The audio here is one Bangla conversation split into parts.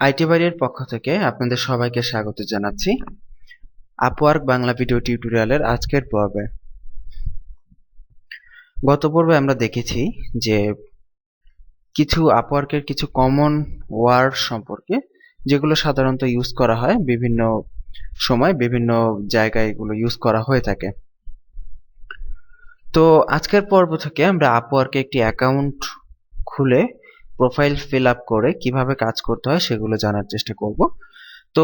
আইটি বাড়ির পক্ষ থেকে আপনাদের সবাইকে স্বাগত জানাচ্ছি আপওয়ার্ক বাংলা ভিডিও টিউটোরিয়ালের আজকের পর্বে। গত পর্বে আমরা দেখেছি যে কিছু আপওয়ার্কের কিছু কমন ওয়ার্ড সম্পর্কে যেগুলো সাধারণত ইউজ করা হয় বিভিন্ন সময়, বিভিন্ন জায়গায় এগুলো ইউজ করা হয়ে থাকে। তো আজকের পর্ব থেকে আমরা আপওয়ার্কে একটি অ্যাকাউন্ট খুলে প্রোফাইল ফিল আপ করে কীভাবে কাজ করতে হয় সেগুলো জানার চেষ্টা করব। তো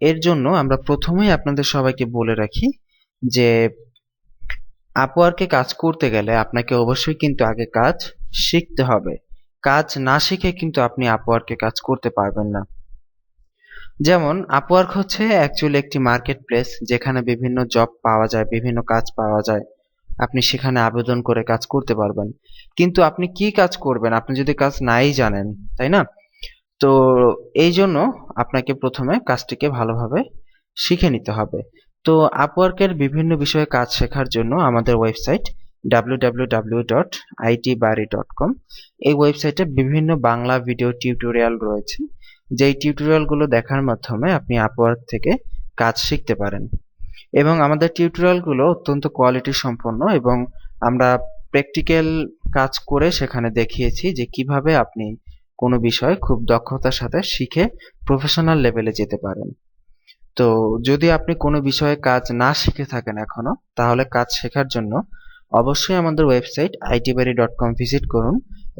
এর জন্য আমরা প্রথমেই আপনাদের সবাইকে বলে রাখি যে আপওয়ার্কে কাজ করতে গেলে আপনাকে অবশ্যই কিন্তু আগে কাজ শিখতে হবে। কাজ না শিখে কিন্তু আপনি আপওয়ার্কে কাজ করতে পারবেন না। যেমন আপওয়ার্ক হচ্ছে অ্যাকচুয়ালি একটি মার্কেট প্লেস যেখানে বিভিন্ন জব পাওয়া যায়, বিভিন্ন কাজ পাওয়া যায়। আপনি সেখানে আবেদন করে কাজ করতে পারবেন। কিন্তু আপনি কি কাজ করবেন? আপনি যদি কাজ নাই জানেন, তাই না? তো এই জন্য আপনাকে প্রথমে কাজটিকে ভালোভাবে শিখে নিতে হবে। তো আপওয়ার্কের বিভিন্ন বিষয়ে কাজ শেখার জন্য আমাদের ওয়েবসাইট www.itbari.com এই ওয়েবসাইটে বিভিন্ন বাংলা ভিডিও টিউটোরিয়াল রয়েছে। যেই টিউটোরিয়ালগুলো দেখার মাধ্যমে আপনি আপওয়ার্ক থেকে কাজ শিখতে পারেন। এবং আমাদের টিউটোরিয়ালগুলো অত্যন্ত কোয়ালিটি সম্পন্ন এবং আমরা প্র্যাকটিক্যাল কাজ করে সেখানে দেখিয়েছি যে কীভাবে আপনি কোনো বিষয় খুব দক্ষতার সাথে শিখে প্রফেশনাল লেভেলে যেতে পারেন। তো যদি আপনি কোনো বিষয়ে কাজ না শিখে থাকেন এখনও, তাহলে কাজ শেখার জন্য অবশ্যই আমাদের website ITbari dot com visit করুন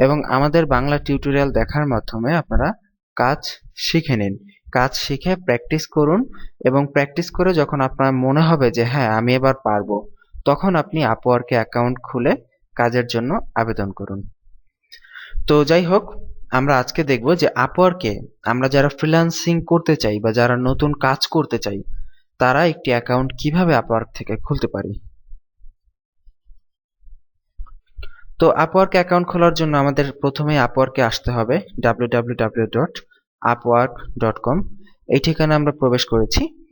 এবং আমাদের বাংলা টিউটোরিয়াল দেখার মাধ্যমে আপনারা কাজ শিখে নিন। কাজ শিখে প্র্যাকটিস করুন এবং প্র্যাকটিস করে যখন আপনার মনে হবে যে হ্যাঁ আমি এবার পারব, তখন আপনি আপওয়ার্কে অ্যাকাউন্ট খুলে কাজের জন্য আবেদন করুন। তো যাই হোক, আমরা আজকে দেখব যে আপওয়ার্কে আমরা যারা ফ্রিল্যান্সিং করতে চাই বা যারা নতুন কাজ করতে চাই, তারা একটি অ্যাকাউন্ট কীভাবে আপওয়ার্ক থেকে খুলতে পারি? তো আপওয়ার্ক অ্যাকাউন্ট খোলার জন্য আমাদের প্রথমে আপওয়ার্কে আসতে হবে www.upwork.com এই ঠিকানা আমরা প্রবেশ করেছি।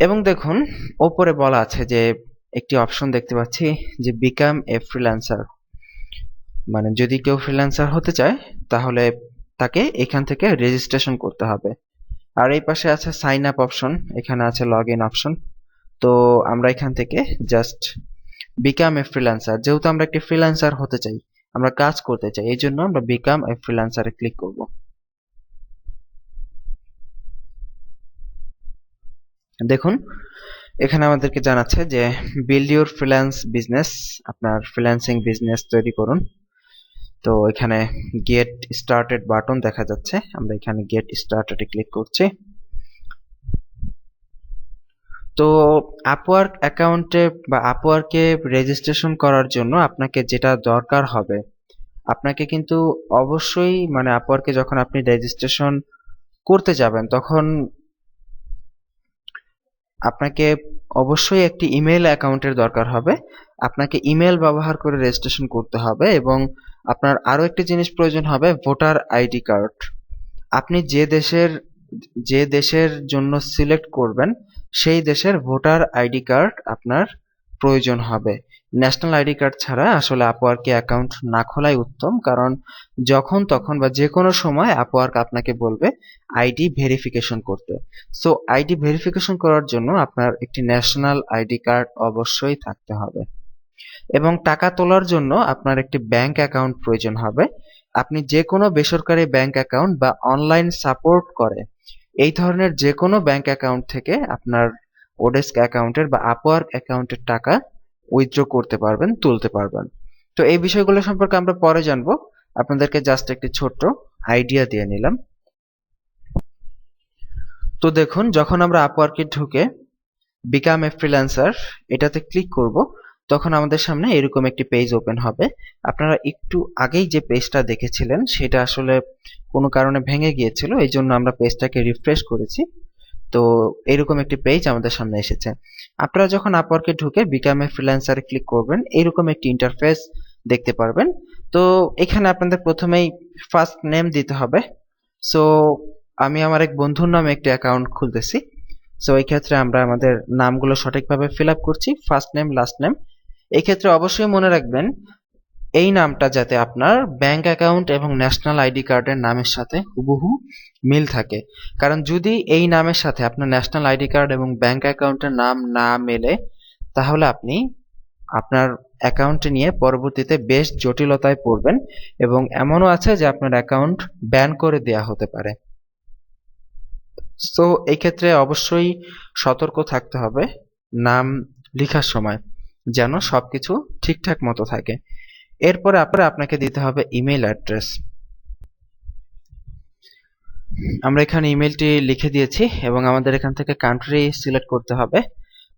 এবং দেখুন, ওপরে বলা আছে যে একটি অপশন দেখতে পাচ্ছি যে বিকাম এ ফ্রিল্যান্সার মানে যদি কেউ ফ্রিল্যান্সার হতে চায়, তাহলে তাকে এখান থেকে রেজিস্ট্রেশন করতে হবে। আর এই পাশে আছে সাইন আপ অপশন এখানে আছে লগ ইন অপশন তো আমরা এখান থেকে জাস্ট বিকাম এ ফ্রিল্যান্সার যেহেতু আমরা একটি ফ্রিল্যান্সার হতে চাই, আমরা কাজ করতে চাই, এই জন্য আমরা বিকাম এ ফ্রিল্যান্সারে ক্লিক করব। দেখুন এখানে আমাদেরকে জানাচ্ছে যে বিল্ড ইউর ফ্রিল্যান্স বিজনেস আপনার ফ্রিল্যান্সিং বিজনেস তৈরি করুন। তো এখানে গেট স্টার্টেড বাটন দেখা যাচ্ছে। আমরা এখানে গেট স্টার্টেডে ক্লিক করছি। তো আপওয়ার্ক অ্যাকাউন্টে বা আপওয়ার্কে রেজিস্ট্রেশন করার জন্য আপনাকে যেটা দরকার হবে, আপনাকে কিন্তু অবশ্যই মানে আপওয়ার্কে যখন আপনি রেজিস্ট্রেশন করতে যাবেন, তখন আপনাকে অবশ্যই একটি ইমেল অ্যাকাউন্টের দরকার হবে। আপনাকে ইমেল ব্যবহার করে রেজিস্ট্রেশন করতে হবে এবং আপনার আরও একটি জিনিস প্রয়োজন হবে ভোটার আইডি কার্ড আপনি যে দেশের যে দেশের জন্য সিলেক্ট করবেন, সেই দেশের ভোটার আইডি কার্ড আপনার প্রয়োজন হবে। ন্যাশনাল আইডি কার্ড ছাড়া আসলে আপওয়ার্কে অ্যাকাউন্ট না খোলাই উত্তম, কারণ যখন তখন বা যে কোনো সময় আপওয়ার্ক আপনাকে বলবে আইডি ভেরিফিকেশন করতে। সো আইডি ভেরিফিকেশন করার জন্য আপনার একটি ন্যাশনাল আইডি কার্ড অবশ্যই থাকতে হবে। এবং টাকা তোলার জন্য আপনার একটি ব্যাংক অ্যাকাউন্ট প্রয়োজন হবে। আপনি যে কোনো বেসরকারি ব্যাংক অ্যাকাউন্ট বা অনলাইন সাপোর্ট করে, এই ধরনের যে কোনো ব্যাংক অ্যাকাউন্ট থেকে আপনার ওডেস্ক অ্যাকাউন্টের বা আপওয়ার্ক অ্যাকাউন্টের টাকা উইথড্র করতে পারবেন, তুলতে পারবেন। তো এই বিষয়গুলো সম্পর্কে আমরা পরে জানব। আপনাদেরকে জাস্ট একটি ছোট্ট আইডিয়া দিয়ে নিলাম। তো দেখুন, যখন আমরা আপওয়ার্কে ঢুকে বিকাম এ ফ্রিল্যান্সার এটাতে ক্লিক করব, তখন আমাদের সামনে এরকম একটি পেজ ওপেন হবে। আপনারা একটু আগেই যে পেজটা দেখেছিলেন, সেটা আসলে কোনো কারণে ভেঙে গিয়েছিল এই জন্য আমরা পেজটাকে রিফ্রেশ করেছি। তো এরকম একটি পেজ আমাদের সামনে এসেছে। আপনারা যখন আপওয়ার্কে ঢুকে বিকাম এ ফ্রিল্যান্সারে ক্লিক করবেন, এরকম একটি ইন্টারফেস দেখতে পারবেন। তো এখানে আপনাদের প্রথমেই ফার্স্ট নেম দিতে হবে। সো আমি আমার এক বন্ধুর নামে একটি অ্যাকাউন্ট খুলতেছি। সো এই ক্ষেত্রে আমরা আমাদের নামগুলো সঠিকভাবে ফিল আপ করছি ফার্স্ট নেম লাস্ট নেম এই ক্ষেত্রে অবশ্যই মনে রাখবেন এই নামটা যাতে আপনার ব্যাংক অ্যাকাউন্ট এবং ন্যাশনাল আইডি কার্ডের নামের সাথে হুবহু মিল থাকে। কারণ যদি এই নামের সাথে আপনার ন্যাশনাল আইডি কার্ড এবং ব্যাংক অ্যাকাউন্টের নাম না মেলে, তাহলে আপনি আপনার অ্যাকাউন্ট নিয়ে পরবর্তীতে বেশ জটিলতায় পড়বেন এবং এমনও আছে যে আপনার অ্যাকাউন্ট ব্যান করে দেয়া হতে পারে। সো এই ক্ষেত্রে অবশ্যই সতর্ক থাকতে হবে নাম লেখার সময়, যেন সবকিছু ঠিকঠাক মতো থাকে। এরপরে আপনাকে দিতে হবে ইমেল অ্যাড্রেস আমরা এখানে ইমেলটি লিখে দিয়েছি এবং আমাদের এখান থেকে কান্ট্রি সিলেক্ট করতে হবে।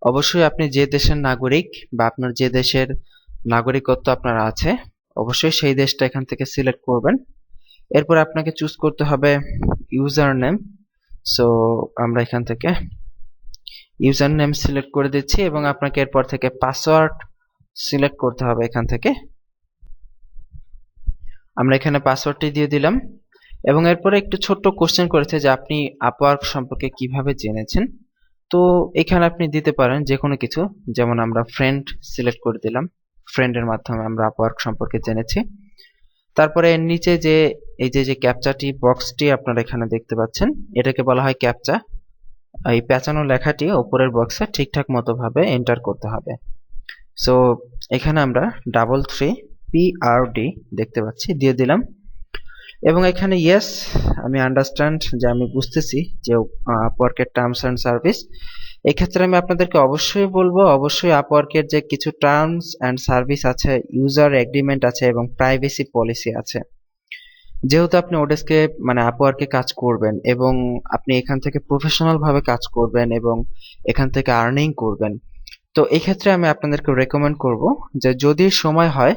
অবশ্যই আপনি যে দেশের নাগরিক বা আপনার যে দেশের নাগরিকত্ব আপনার আছে, অবশ্যই সেই দেশটা এখান থেকে সিলেক্ট করবেন। এরপর আপনাকে চুজ করতে হবে ইউজার নেম সো আমরা এখান থেকে ইউজার নেম সিলেক্ট করে দিচ্ছি এবং আপনাকে এরপর থেকে পাসওয়ার্ড সিলেক্ট করতে হবে এখান থেকে। আমরা এখানে পাসওয়ার্ডটি দিয়ে দিলাম এবং এরপরে একটু ছোট্ট কোশ্চেন করেছে যে আপনি আপওয়ার্ক সম্পর্কে কীভাবে জেনেছেন? তো এখানে আপনি দিতে পারেন যে কোনো কিছু, যেমন আমরা ফ্রেন্ড সিলেক্ট করে দিলাম। ফ্রেন্ডের মাধ্যমে আমরা আপওয়ার্ক সম্পর্কে জেনেছি। তারপরে এর নিচে যে, এই যে যে ক্যাপচাটি বক্সটি আপনারা এখানে দেখতে পাচ্ছেন, এটাকে বলা হয় ক্যাপচা এই পেঁচানো লেখাটি ওপরের বক্সে ঠিকঠাক মতোভাবে এন্টার করতে হবে। সো এখানে আমরা ডাবল থ্রি পিআরডি দেখতে পাচ্ছি, দিয়ে দিলাম। এবং এখানে ইয়েস আমি আন্ডারস্ট্যান্ড যে আমি বুঝতেছি যে আপওয়ার্কের টার্মস অ্যান্ড সার্ভিস এক্ষেত্রে আমি আপনাদেরকে অবশ্যই বলব, অবশ্যই আপওয়ার্কের যে কিছু টার্মস অ্যান্ড সার্ভিস আছে ইউজার এগ্রিমেন্ট আছে এবং প্রাইভেসি পলিসি আছে। যেহেতু আপনি ওডেস্কে মানে আপওয়ার্কে কাজ করবেন এবং আপনি এখান থেকে প্রফেশনাল ভাবে কাজ করবেন এবং এখান থেকে আর্নিং করবেন, তো এই ক্ষেত্রে আমি আপনাদেরকে রেকমেন্ড করব যে যদি সময় হয়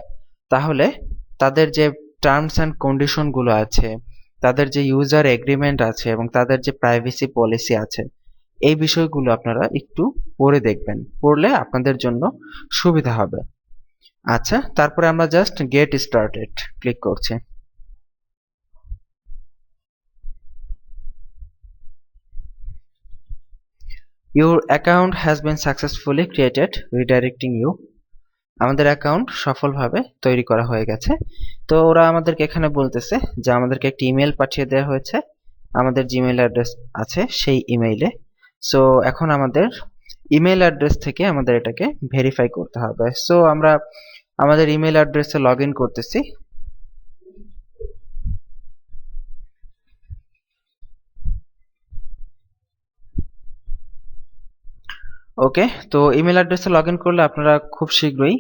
তাহলে তাদের যে টার্মস অ্যান্ড কন্ডিশনগুলো আছে, তাদের যে ইউজার এগ্রিমেন্ট আছে এবং তাদের যে প্রাইভেসি পলিসি আছে, এই বিষয়গুলো আপনারা একটু পড়ে দেখবেন। পড়লে আপনাদের জন্য সুবিধা হবে। আচ্ছা তারপরে আমরা জাস্ট গেট স্টার্টেড ক্লিক করছি। Your account has been successfully created, redirecting you আমাদের অ্যাকাউন্ট সফলভাবে তৈরি করা হয়ে গেছে। তো ওরা আমাদেরকে এখানে বলতেছে যে আমাদেরকে একটি ইমেল পাঠিয়ে দেওয়া হয়েছে। আমাদের জিমেল অ্যাড্রেস আছে সেই ইমেইলে সো এখন আমাদের ইমেল অ্যাড্রেস থেকে আমাদের এটাকে ভেরিফাই করতে হবে। সো আমরা আমাদের ইমেল অ্যাড্রেসে লগ ইন করতেছি। ওকে, তো ইমেল অ্যাড্রেসে লগ করলে আপনারা খুব শীঘ্রই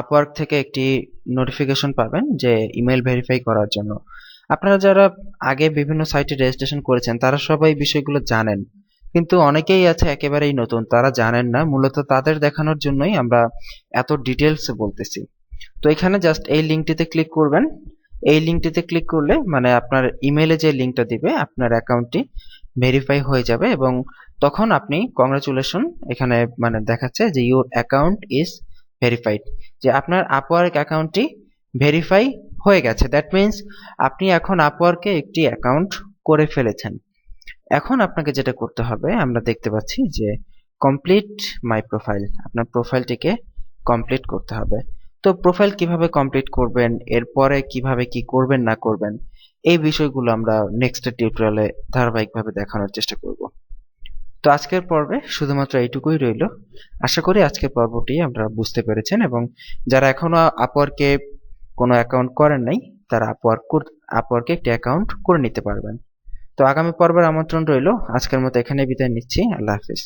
আপওয়ার্ক থেকে একটি নোটিফিকেশন পাবেন যে ইমেল ভেরিফাই করার জন্য। আপনারা যারা আগে বিভিন্ন সাইটে রেজিস্ট্রেশন করেছেন, তারা সবাই বিষয়গুলো জানেন। কিন্তু অনেকেই আছে একেবারেই নতুন, তারা জানেন না। মূলত তাদের দেখানোর জন্যই আমরা এত ডিটেলসে বলতেছি। তো এখানে জাস্ট এই লিঙ্কটিতে ক্লিক করবেন। এই লিঙ্কটিতে ক্লিক করলে মানে আপনার ইমেলে যে লিঙ্কটা দিবে, আপনার অ্যাকাউন্টটি ভেরিফাই হয়ে যাবে এবং তখন আপনি কংগ্রাচুলেশন এখানে মানে দেখাচ্ছে যে ইউর অ্যাকাউন্ট ইজ ভেরিফাইড যে আপনার আপওয়ার্ক অ্যাকাউন্টটি ভেরিফাই হয়ে গেছে। দ্যাট মিন্স আপনি এখন আপওয়ার্কে একটি অ্যাকাউন্ট করে ফেলেছেন। এখন আপনাকে যেটা করতে হবে, আমরা দেখতে পাচ্ছি যে কমপ্লিট মাই প্রোফাইল আপনার প্রোফাইলটিকে কমপ্লিট করতে হবে। তো প্রোফাইল কীভাবে কমপ্লিট করবেন, এরপরে কীভাবে কি করবেন, না করবেন, এই বিষয়গুলো আমরা নেক্সট টিউটোরিয়ালে ধারাবাহিকভাবে দেখানোর চেষ্টা করব। তো আজকের পর্বে শুধুমাত্র এইটুকুই রইল। আশা করি আজকের পর্বটি আমরা বুঝতে পেরেছেন এবং যারা এখনও আপওয়ার্কে কোনো অ্যাকাউন্ট করেন নাই, তারা আপওয়ার্ক আপওয়ার্কে একটি অ্যাকাউন্ট করে নিতে পারবেন। তো আগামী পর্বের আমন্ত্রণ রইল। আজকের মতো এখানে বিদায় নিচ্ছি। আল্লাহ হাফিজ।